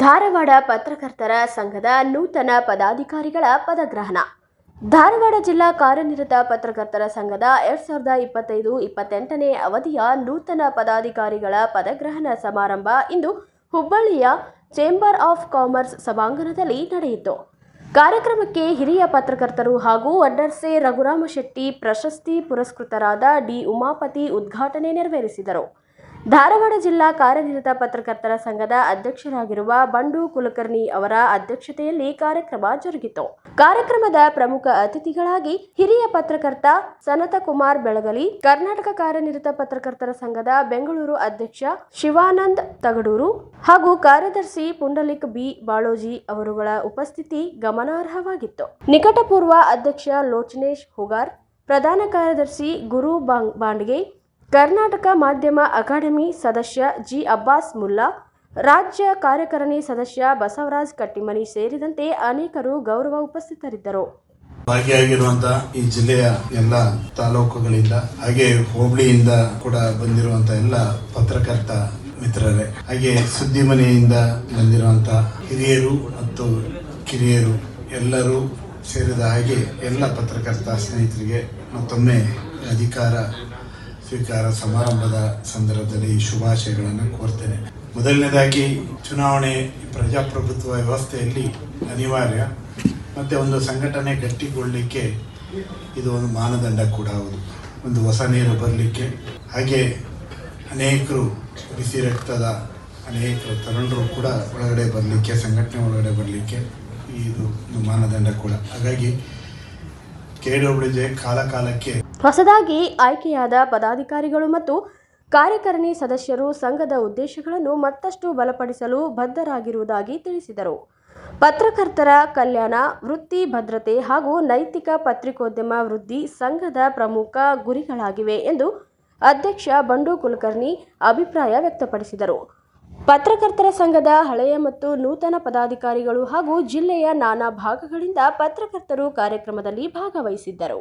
ಧಾರವಾಡ ಪತ್ರಕರ್ತರ ಸಂಘದ ನೂತನ ಪದಾಧಿಕಾರಿಗಳ ಪದಗ್ರಹಣ. ಧಾರವಾಡ ಜಿಲ್ಲಾ ಕಾರ್ಯನಿರತ ಪತ್ರಕರ್ತರ ಸಂಘದ ಎರಡ್ ಸಾವಿರದ ಇಪ್ಪತ್ತೈದು ಇಪ್ಪತ್ತೆಂಟನೇ ಅವಧಿಯ ನೂತನ ಪದಾಧಿಕಾರಿಗಳ ಪದಗ್ರಹಣ ಸಮಾರಂಭ ಇಂದು ಹುಬ್ಬಳ್ಳಿಯ ಚೇಂಬರ್ ಆಫ್ ಕಾಮರ್ಸ್ ಸಭಾಂಗಣದಲ್ಲಿ ನಡೆಯಿತು. ಕಾರ್ಯಕ್ರಮಕ್ಕೆ ಹಿರಿಯ ಪತ್ರಕರ್ತರು ಹಾಗೂ ಅಡ್ಡರ್ಸೆ ರಘುರಾಮ ಶೆಟ್ಟಿ ಪ್ರಶಸ್ತಿ ಪುರಸ್ಕೃತರಾದ ಡಿ ಉಮಾಪತಿ ಉದ್ಘಾಟನೆ ನೆರವೇರಿಸಿದರು. ಧಾರವಾಡ ಜಿಲ್ಲಾ ಕಾರ್ಯನಿರತ ಪತ್ರಕರ್ತರ ಸಂಘದ ಅಧ್ಯಕ್ಷರಾಗಿರುವ ಬಂಡು ಕುಲಕರ್ಣಿ ಅವರ ಅಧ್ಯಕ್ಷತೆಯಲ್ಲಿ ಕಾರ್ಯಕ್ರಮ ಜರುಗಿತು. ಕಾರ್ಯಕ್ರಮದ ಪ್ರಮುಖ ಅತಿಥಿಗಳಾಗಿ ಹಿರಿಯ ಪತ್ರಕರ್ತ ಸನತಕುಮಾರ್ ಬೆಳಗಲಿ, ಕರ್ನಾಟಕ ಕಾರ್ಯನಿರತ ಪತ್ರಕರ್ತರ ಸಂಘದ ಬೆಂಗಳೂರು ಅಧ್ಯಕ್ಷ ಶಿವಾನಂದ್ ತಗಡೂರು ಹಾಗೂ ಕಾರ್ಯದರ್ಶಿ ಪುಂಡಲಿಕ್ ಬಿ ಬಾಳೋಜಿ ಅವರುಗಳ ಉಪಸ್ಥಿತಿ ಗಮನಾರ್ಹವಾಗಿತ್ತು. ನಿಕಟಪೂರ್ವ ಅಧ್ಯಕ್ಷ ಲೋಚನೇಶ್ ಹುಗಾರ್, ಪ್ರಧಾನ ಕಾರ್ಯದರ್ಶಿ ಗುರು ಬಾಂಗ್- ಬಾಂಡ್ಗೆ ಕರ್ನಾಟಕ ಮಾಧ್ಯಮ ಅಕಾಡೆಮಿ ಸದಸ್ಯ ಜಿ ಅಬ್ಬಾಸ್ ಮುಲ್ಲಾ, ರಾಜ್ಯ ಕಾರ್ಯಕಾರಿಣಿ ಸದಸ್ಯ ಬಸವರಾಜ್ ಕಟ್ಟಿಮನಿ ಸೇರಿದಂತೆ ಅನೇಕರು ಗೌರವ ಉಪಸ್ಥಿತರಿದ್ದರು. ಭಾಗಿಯಾಗಿರುವಂತಹ ಈ ಜಿಲ್ಲೆಯ ಎಲ್ಲ ತಾಲೂಕುಗಳಿಂದ, ಹಾಗೆ ಹೋಬಳಿಯಿಂದ ಕೂಡ ಬಂದಿರುವಂತ ಎಲ್ಲ ಪತ್ರಕರ್ತ ಮಿತ್ರರೇ, ಹಾಗೆ ಸುದ್ದಿ ಮನೆಯಿಂದ ಬಂದಿರುವಂತ ಹಿರಿಯರು ಮತ್ತು ಕಿರಿಯರು ಎಲ್ಲರೂ ಸೇರಿದ ಹಾಗೆ ಎಲ್ಲ ಪತ್ರಕರ್ತ ಸ್ನೇಹಿತರಿಗೆ ಮತ್ತೊಮ್ಮೆ ಅಧಿಕಾರ ಸ್ವೀಕಾರ ಸಮಾರಂಭದ ಸಂದರ್ಭದಲ್ಲಿ ಶುಭಾಶಯಗಳನ್ನು ಕೋರ್ತೇನೆ. ಮೊದಲನೇದಾಗಿ, ಚುನಾವಣೆ ಪ್ರಜಾಪ್ರಭುತ್ವ ವ್ಯವಸ್ಥೆಯಲ್ಲಿ ಅನಿವಾರ್ಯ. ಮತ್ತು ಒಂದು ಸಂಘಟನೆ ಗಟ್ಟಿಗೊಳ್ಳಲಿಕ್ಕೆ ಇದು ಒಂದು ಮಾನದಂಡ ಕೂಡ ಹೌದು. ಒಂದು ಹೊಸ ನೀರು ಬರಲಿಕ್ಕೆ. ಹಾಗೆ ಅನೇಕರು ಬಿಸಿ ರಕ್ತದ ಅನೇಕ ತರುಣರು ಕೂಡ ಒಳಗಡೆ ಬರಲಿಕ್ಕೆ, ಸಂಘಟನೆ ಒಳಗಡೆ ಬರಲಿಕ್ಕೆ ಇದು ಒಂದು ಮಾನದಂಡ ಕೂಡ. ಹಾಗಾಗಿ ಕೆ ಕಾಲ ಕಾಲಕ್ಕೆ ಹೊಸದಾಗಿ ಆಯ್ಕೆಯಾದ ಪದಾಧಿಕಾರಿಗಳು ಮತ್ತು ಕಾರ್ಯಕಾರಿಣಿ ಸದಸ್ಯರು ಸಂಘದ ಉದ್ದೇಶಗಳನ್ನು ಮತ್ತಷ್ಟು ಬಲಪಡಿಸಲು ಬದ್ಧರಾಗಿರುವುದಾಗಿ ತಿಳಿಸಿದರು. ಪತ್ರಕರ್ತರ ಕಲ್ಯಾಣ, ವೃತ್ತಿ ಭದ್ರತೆ ಹಾಗೂ ನೈತಿಕ ಪತ್ರಿಕೋದ್ಯಮ ವೃದ್ಧಿ ಸಂಘದ ಪ್ರಮುಖ ಗುರಿಗಳಾಗಿವೆ ಎಂದು ಅಧ್ಯಕ್ಷ ಬಂಡು ಕುಲಕರ್ಣಿ ಅಭಿಪ್ರಾಯ ವ್ಯಕ್ತಪಡಿಸಿದರು. ಪತ್ರಕರ್ತರ ಸಂಘದ ಹಳೆಯ ಮತ್ತು ನೂತನ ಪದಾಧಿಕಾರಿಗಳು ಹಾಗೂ ಜಿಲ್ಲೆಯ ನಾನಾ ಭಾಗಗಳಿಂದ ಪತ್ರಕರ್ತರು ಕಾರ್ಯಕ್ರಮದಲ್ಲಿ ಭಾಗವಹಿಸಿದ್ದರು.